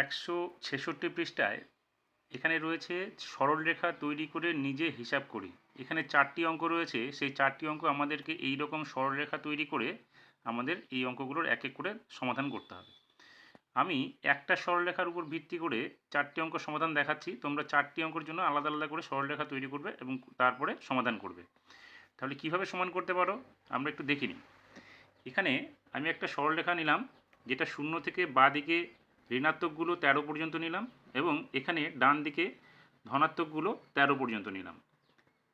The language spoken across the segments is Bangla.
একশো ছেষট্টি পৃষ্ঠায় এখানে রয়েছে সরলরেখা তৈরি করে নিজে হিসাব করি। এখানে চারটি অঙ্ক রয়েছে। সেই চারটি অঙ্ক আমাদেরকে এই রকম সরলরেখা তৈরি করে আমাদের এই অঙ্কগুলোর এক এক করে সমাধান করতে হবে। আমি একটা সরলরেখার উপর ভিত্তি করে চারটি অঙ্ক সমাধান দেখাচ্ছি। তোমরা চারটি অঙ্কের জন্য আলাদা আলাদা করে সরলরেখা তৈরি করবে এবং তারপরে সমাধান করবে। তাহলে কীভাবে সমান করতে পারো? আমরা একটু দেখে নিই। এখানে আমি একটা সরলরেখা নিলাম, যেটা শূন্য থেকে বাঁ দিকে ঋণাত্মকগুলো তেরো পর্যন্ত নিলাম এবং এখানে ডান দিকে ধনাত্মকগুলো তেরো পর্যন্ত নিলাম।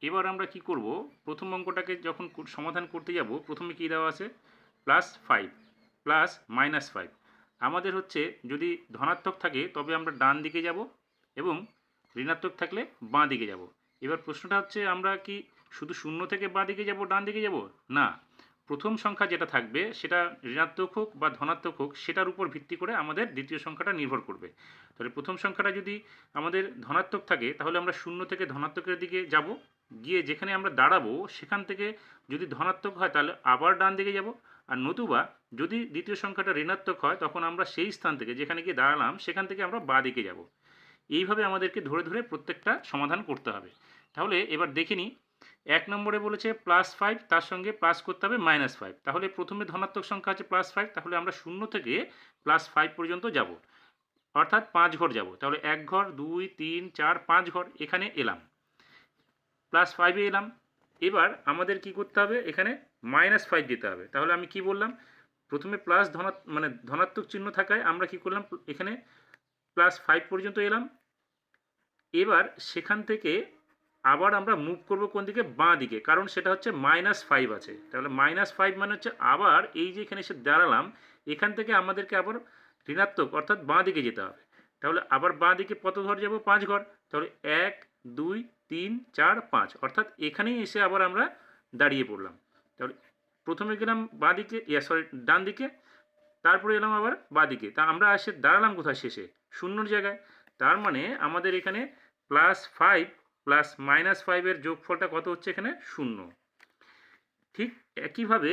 এবার আমরা কি করব? প্রথম অঙ্কটাকে যখন সমাধান করতে যাব, প্রথমে কি দেওয়া আছে? Plus five, plus minus five. আমাদের হচ্ছে যদি ধনাত্মক থাকে, তবে আমরা ডান দিকে যাব এবং ঋণাত্মক থাকলে বাঁ দিকে যাব। এবার প্রশ্নটা হচ্ছে, আমরা কি শুধু শূন্য থেকে বাঁ দিকে যাব, ডান দিকে যাব? না। প্রথম সংখ্যা যেটা থাকবে, সেটা ঋণাত্মক হোক বা ধনাত্মক হোক, সেটার উপর ভিত্তি করে আমাদের দ্বিতীয় সংখ্যাটা নির্ভর করবে। তাহলে প্রথম সংখ্যাটা যদি আমাদের ধনাত্মক থাকে, তাহলে আমরা শূন্য থেকে ধনাত্মকের দিকে যাব। গিয়ে যেখানে আমরা দাঁড়াবো, সেখান থেকে যদি ধনাত্মক হয়, তাহলে আবার ডান দিকে যাব। আর নতুবা যদি দ্বিতীয় সংখ্যাটা ঋণাত্মক হয়, তখন আমরা সেই স্থান থেকে যেখানে গিয়ে দাঁড়ালাম, সেখান থেকে আমরা বাঁ দিকে যাব। এইভাবে আমাদেরকে ধরে ধরে প্রত্যেকটা সমাধান করতে হবে। তাহলে এবার দেখে নিই এক নম্বরে বলেছে প্লাস ফাইভ তার সঙ্গে প্লাস করতে হবে মাইনাস ফাইভ তাহলে প্রথমে ধনাত্মক সংখ্যা আছে প্লাস ফাইভ তাহলে আমরা শূন্য থেকে প্লাস ফাইভ পর্যন্ত যাব। অর্থাৎ পাঁচ ঘর যাব। তাহলে এক ঘর, দুই, তিন, চার, পাঁচ ঘর, এখানে এলাম। প্লাস ফাইভে এলাম। এবার আমাদের কি করতে হবে? এখানে মাইনাস ফাইভ দিতে হবে। তাহলে আমি কি বললাম? প্রথমে প্লাস ধনাত মানে ধনাত্মক চিহ্ন থাকায় আমরা কি করলাম? এখানে প্লাস ফাইভ পর্যন্ত এলাম। এবার সেখান থেকে আবার আমরা মুভ করব কোন দিকে? বাঁ দিকে, কারণ সেটা হচ্ছে মাইনাস ফাইভ আছে। তাহলে মাইনাস ফাইভ মানে হচ্ছে আবার এই যে এখানে এসে দাঁড়ালাম, এখান থেকে আমাদেরকে আবার ঋণাত্মক, অর্থাৎ বাঁ দিকে যেতে হবে। তাহলে আবার বাঁ দিকে কত ঘর যাব? পাঁচ ঘর। তাহলে এক, দুই, তিন, চার, পাঁচ, অর্থাৎ এখানেই এসে আবার আমরা দাঁড়িয়ে পড়লাম। তাহলে প্রথমে গেলাম বাঁ দিকে, ইয়া সরি ডান দিকে, তারপরে এলাম আবার বাঁ দিকে। তা আমরা এসে দাঁড়ালাম কোথায়? শেষে, শূন্যর জায়গায়। তার মানে আমাদের এখানে প্লাস ফাইভ প্লাস মাইনাস ফাইভের যোগফলটা কত হচ্ছে এখানে? শূন্য। ঠিক একইভাবে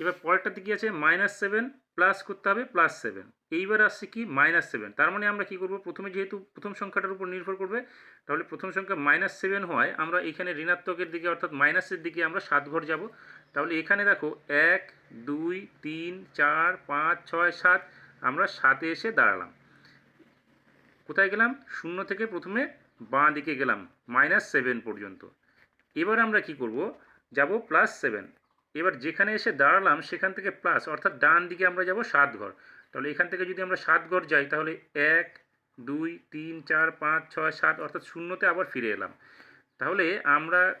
এবার পরেরটাতে কি আছে? মাইনাস সেভেন প্লাস করতে হবে প্লাস সেভেন এইবার আসছে কি? মাইনাস সেভেন তার মানে আমরা কি করব? প্রথমে যেহেতু প্রথম সংখ্যাটার উপর নির্ভর করবে, তাহলে প্রথম সংখ্যা মাইনাস সেভেন হওয়ায় আমরা এখানে ঋণাত্মকের দিকে অর্থাৎ মাইনাসের দিকে আমরা সাত ঘর যাব। তাহলে এখানে দেখো, এক, দুই, তিন, চার, পাঁচ, ছয়, সাত, আমরা সাতে এসে দাঁড়ালাম। কোথায় গেলাম? শূন্য থেকে প্রথমে বাঁ দিকে গেলাম মাইনাস সেভেন পর্যন্ত। এবার আমরা কি করব? যাব প্লাস সেভেন এবার যেখানে এসে দাঁড়ালাম, সেখান থেকে প্লাস অর্থাৎ ডান দিকে আমরা যাব সাত ঘর। তাহলে এখান থেকে যদি আমরা সাত ঘর যাই, তাহলে এক, দুই, তিন, চার, পাঁচ, ছয়, সাত, অর্থাৎ শূন্যতে আবার ফিরে এলাম। তাহলে আমরা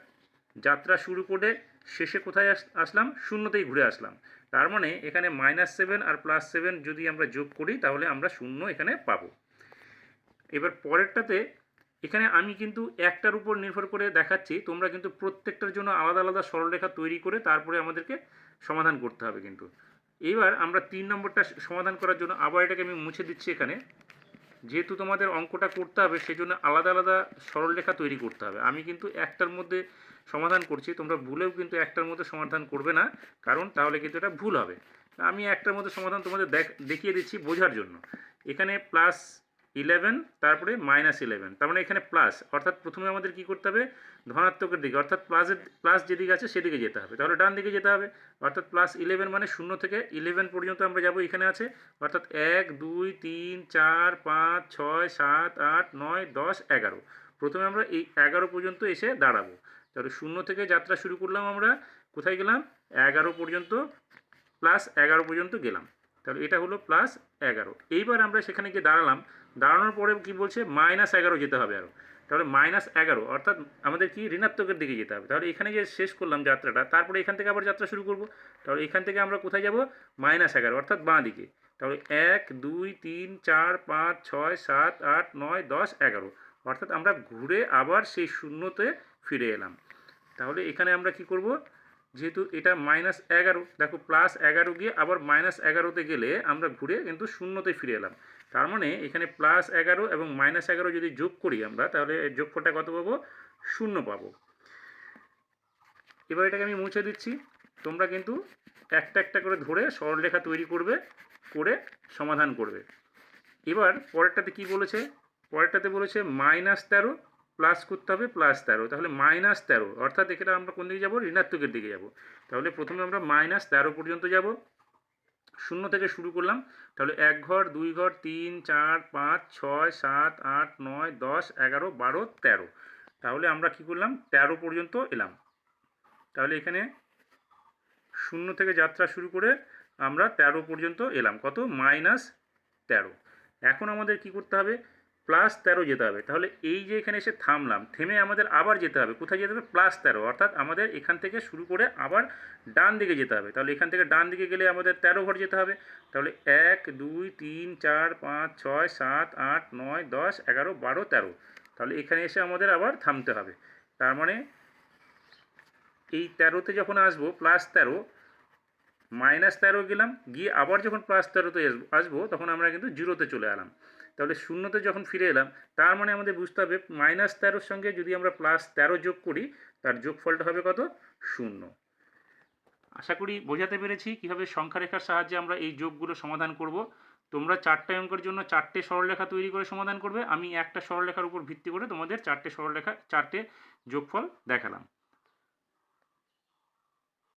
যাত্রা শুরু করে শেষে কোথায় আস- আসলাম? শূন্যতেই ঘুরে আসলাম। তার মানে এখানে মাইনাস সেভেন আর প্লাস সেভেন যদি আমরা যোগ করি, তাহলে আমরা শূন্য এখানে পাবো। এবার পরেরটাতে এখানে আমি কিন্তু একটার উপর নির্ভর করে দেখাচ্ছি, তোমরা কিন্তু প্রত্যেকটার জন্য আলাদা আলাদা সরলরেখা তৈরি করে তারপরে আমাদেরকে সমাধান করতে হবে কিন্তু। এবার আমরা তিন নম্বরটা সমাধান করার জন্য আবার এটাকে আমি মুছে দিচ্ছি এখানে। যেহেতু তোমাদের অঙ্কটা করতে হবে, সেজন্য আলাদা আলাদা সরলরেখা তৈরি করতে হবে। আমি কিন্তু একটার মধ্যে সমাধান করছি, তোমরা ভুলেও কিন্তু একটার মধ্যে সমাধান করবে না, কারণ তাহলে কিন্তু এটা ভুল হবে। আমি একটার মধ্যে সমাধান তোমাদের দেখ, দেখিয়ে দিচ্ছি বোঝার জন্য। এখানে প্লাস ইলেভেন তারপরে মাইনাস ইলেভেন তার মানে এখানে প্লাস অর্থাৎ প্রথমে আমাদের কি করতে হবে? ধনাত্মকের দিকে, অর্থাৎ প্লাসের প্লাস যেদিকে আছে সেদিকে যেতে হবে। তাহলে ডান দিকে যেতে হবে, অর্থাৎ প্লাস ইলেভেন মানে শূন্য থেকে ইলেভেন পর্যন্ত আমরা যাব এখানে আছে, অর্থাৎ এক, দুই, তিন, চার, পাঁচ, ছয়, সাত, আট, নয়, দশ, এগারো। প্রথমে আমরা এই এগারো পর্যন্ত এসে দাঁড়াবো। তাহলে শূন্য থেকে যাত্রা শুরু করলাম আমরা, কোথায় গেলাম? এগারো পর্যন্ত প্লাস এগারো পর্যন্ত গেলাম। তাহলে এটা হলো প্লাস এগারো। এইবার আমরা সেখানে গিয়ে দাঁড়ালাম। দাঁড়ানোর পরে কি বলছে? মাইনাস এগারো যেতে হবে আরও তাহলে মাইনাস এগারো, অর্থাৎ আমাদের কি? ঋণাত্মকের দিকে যেতে হবে। তাহলে এখানে যে শেষ করলাম যাত্রাটা। তারপরে এখান থেকে আবার যাত্রা শুরু করব। তাহলে এখান থেকে আমরা কোথায় যাব? মাইনাস এগারো, অর্থাৎ বাঁ দিকে। তাহলে এক, দুই, তিন, চার, পাঁচ, ছয়, সাত, আট, নয়, দশ, এগারো। অর্থাৎ আমরা ঘুরে আবার সেই শূন্যতে ফিরে এলাম। তাহলে এখানে আমরা কি করব? যেহেতু এটা মাইনাস এগারো, দেখো প্লাস এগারো গিয়ে আবার মাইনাস এগারোতে গেলে আমরা ঘুরে কিন্তু শূন্যতে ফিরে এলাম। তার মানে এখানে প্লাস এগারো এবং মাইনাস এগারো যদি যোগ করি আমরা, তাহলে যোগফলটা কত পাবো? শূন্য পাবো। এবার এটাকে আমি মুছে দিচ্ছি। তোমরা কিন্তু একটা একটা করে ধরে সরলরেখা তৈরি করবে, করে সমাধান করবে। এবার পরেরটাতে কি বলেছে? পরেরটাতে বলেছে মাইনাস তেরো প্লাস করতে হবে প্লাস তেরো। তাহলে মাইনাস তেরো। অর্থাৎ এখানে আমরা কোন দিকে যাব? ঋণাত্মকের দিকে যাব। তাহলে প্রথমে আমরা মাইনাস তেরো পর্যন্ত যাব। শূন্য থেকে শুরু করলাম। তাহলে এক ঘর, দুই ঘর, তিন, চার, পাঁচ, ছয়, সাত, আট, নয়, দশ, এগারো, বারো, তেরো। তাহলে আমরা কি করলাম? তেরো পর্যন্ত এলাম। তাহলে এখানে শূন্য থেকে যাত্রা শুরু করে আমরা তেরো পর্যন্ত এলাম। কত? মাইনাস তেরো। এখন আমাদের কি করতে হবে? প্লাস তেরো যেতে হবে। তাহলে এই যে এখানে এসে থামলাম, থেমে আমাদের আবার যেতে হবে। কোথায় যেতে হবে? প্লাস তেরো। অর্থাৎ আমাদের এখান থেকে শুরু করে আবার ডান দিকে যেতে হবে। তাহলে এখান থেকে ডান দিকে গেলে আমাদের তেরো ঘর যেতে হবে। তাহলে এক, দুই, তিন, চার, পাঁচ, ছয়, সাত, আট, নয়, দশ, এগারো, বারো, তেরো। তাহলে এখানে এসে আমাদের আবার থামতে হবে। তার মানে এই তেরোতে যখন আসব, প্লাস তেরো, মাইনাস তেরো গেলাম, গিয়ে আবার যখন প্লাস তেরোতে আসবো- তখন আমরা কিন্তু জিরোতে চলে এলাম। তাহলে শূন্যতে যখন ফিরে এলাম, তার মানে আমাদের বুঝতে হবে মাইনাস তেরোর সঙ্গে যদি আমরা প্লাস তেরো যোগ করি, তার যোগফলটা হবে কত? শূন্য। আশা করি বোঝাতে পেরেছি কীভাবে সংখ্যা রেখার সাহায্যে আমরা এই যোগগুলো সমাধান করব। তোমরা চারটে অঙ্কের জন্য চারটে সরলরেখা তৈরি করে সমাধান করবে। আমি একটা সরলরেখার উপর ভিত্তি করে তোমাদের চারটে সরলরেখা, চারটে যোগফল দেখালাম।